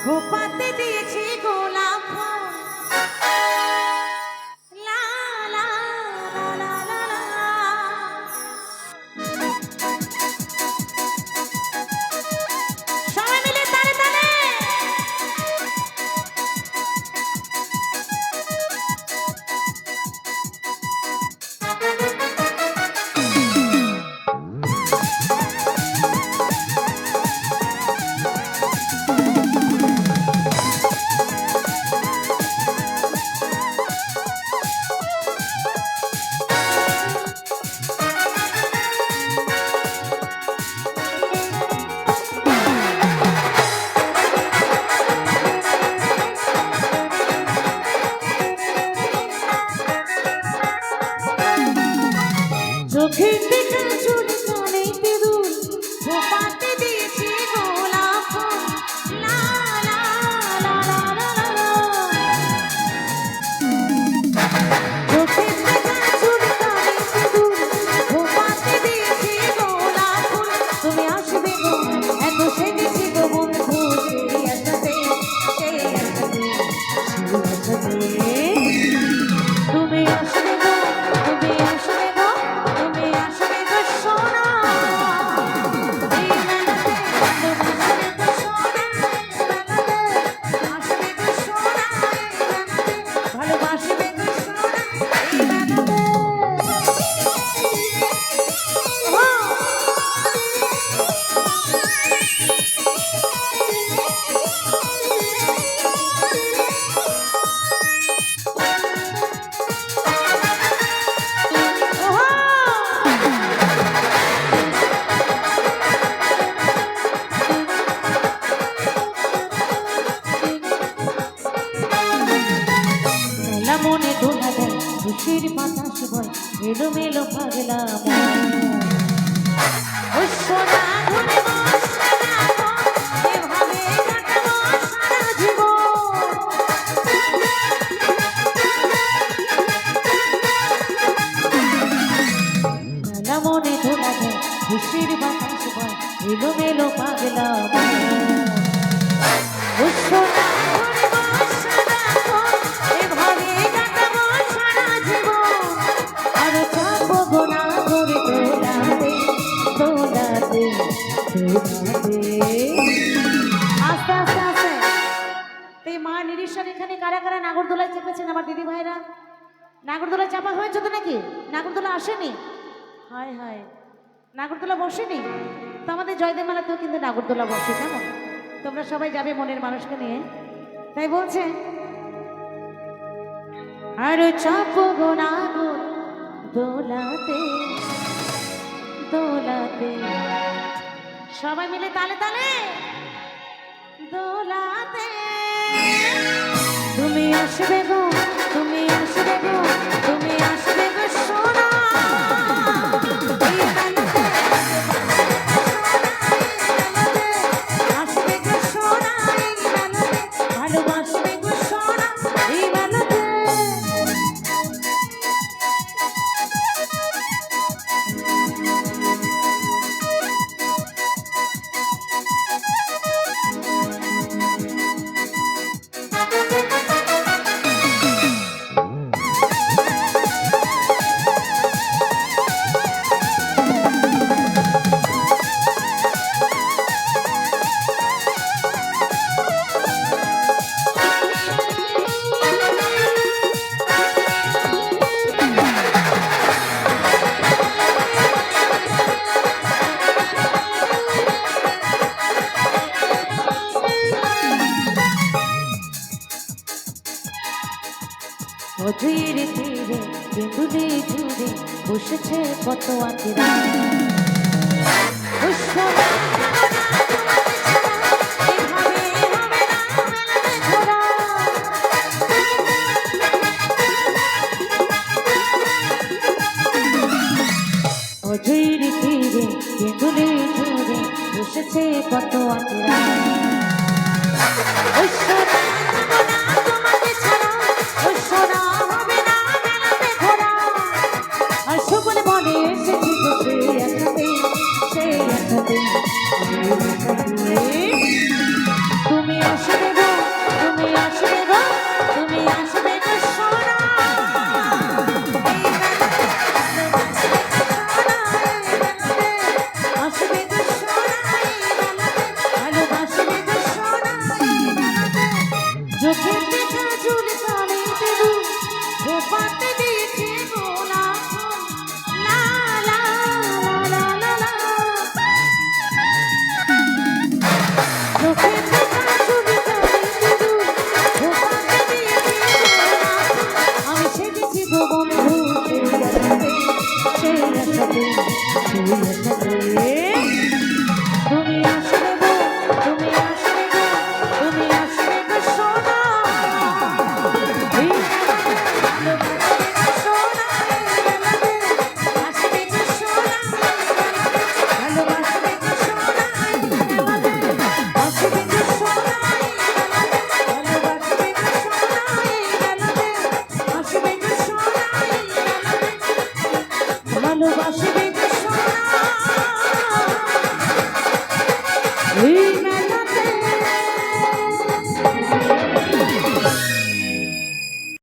খোপাতে দিয়েছি মনে দোলা দেয় খুশির বাতাস বয় এলো মেলো পাগলা মন। সোনা মা নিরীশ্বর এখানে কারা কারা নাগরদোলায় চেপেছেন আমার দিদি ভাইরা? নাগরদোলায় চাপা হয়েছে তো নাকি? নাগরদোলা আসেনি? হায় হায়। নাগরদোলা বসেনি? তো আমাদের জয়দেব মেলাতেও কিন্তু নাগরদোলা বসে, কেমন? তোমরা সবাই যাবে মনের মানুষকে নিয়ে। তাই বলছে, আর চাপ দোলাতে দোলাতে। সবাই মিলে তালে তালে, দোলাতে। তুমি আসবে গো তুমি আসবে গো তুমি আসবে গো সোনা। আসবে গো সোনা এই অজয়ের তীরে বেঁধুলে জুড়ে বসেছে কত আতিরা অজয়ের তীরে বেঁধুলে জুড়ে বসেছে কত আতিরা ওই ভালোবাসবে